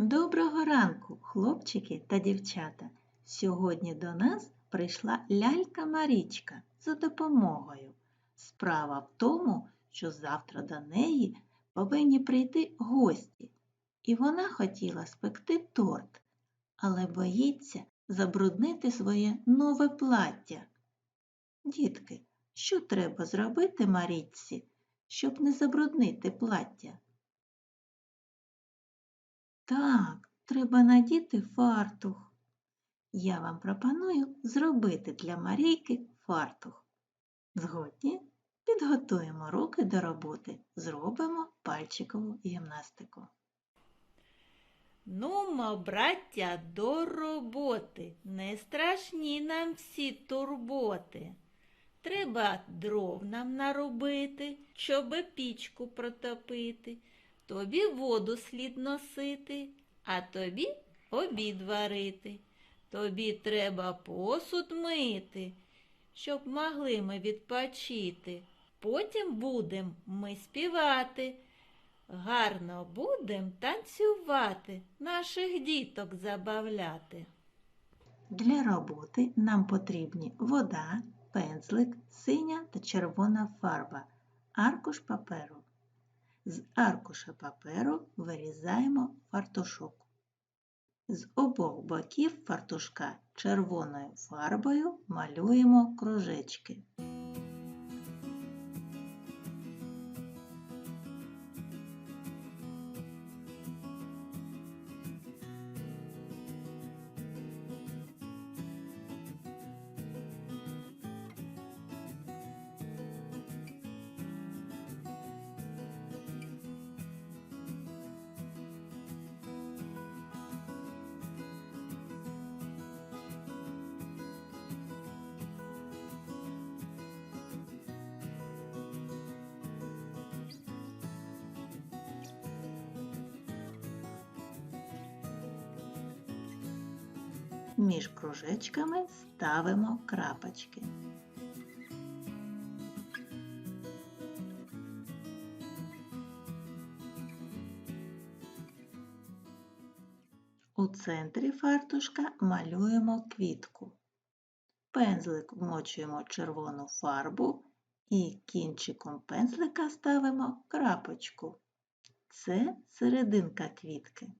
Доброго ранку, хлопчики та дівчата. Сьогодні до нас прийшла лялька Марічка за допомогою. Справа в тому, що завтра до неї повинні прийти гості, і вона хотіла спекти торт, але боїться забруднити своє нове плаття. Дітки, що треба зробити Марічці, щоб не забруднити плаття? Так, треба надіти фартух. Я вам пропоную зробити для Марійки фартух. Згодні підготуємо руки до роботи, зробимо пальчикову гімнастику. Нумо, браття, до роботи, не страшні нам всі турботи. Треба дров нам наробити, щоб пічку протопити. Тобі воду слід носити, а тобі обід варити. Тобі треба посуд мити, щоб могли ми відпочити. Потім будем ми співати. Гарно будем танцювати, наших діток забавляти. Для роботи нам потрібні вода, пензлик, синя та червона фарба, аркуш паперу. З аркуша паперу вирізаємо фартушок. З обох боків фартушка червоною фарбою малюємо кружечки. Між кружечками ставимо крапочки. У центрі фартушка малюємо квітку. Пензлик вмочуємо червону фарбу і кінчиком пензлика ставимо крапочку. Це серединка квітки.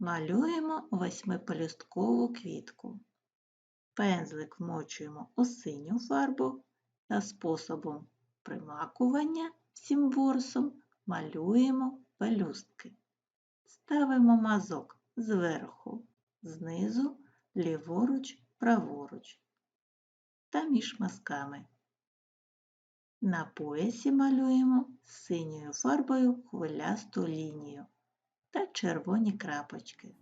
Малюємо восьмипелюсткову квітку. Пензлик вмочуємо у синю фарбу та способом примакування всім ворсом малюємо пелюстки. Ставимо мазок зверху, знизу, ліворуч, праворуч та між мазками. На поясі малюємо синьою фарбою хвилясту лінію та червоні крапочки.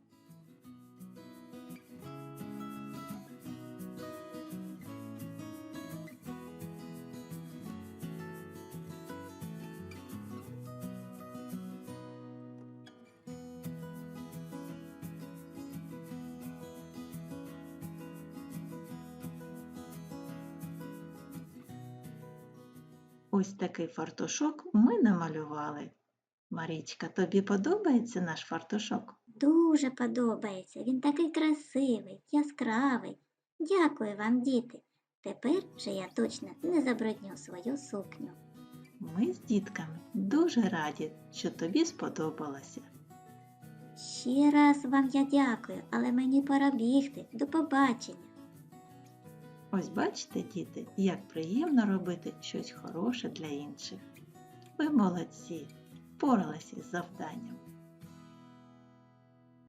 Ось такий фартушок ми намалювали. Марічка, тобі подобається наш фартушок? Дуже подобається. Він такий красивий, яскравий. Дякую вам, діти. Тепер вже я точно не забрудню свою сукню. Ми з дітками дуже раді, що тобі сподобалося. Ще раз вам я дякую, але мені пора бігти. До побачення. Ось бачите, діти, як приємно робити щось хороше для інших. Ви молодці, впоралися із завданням.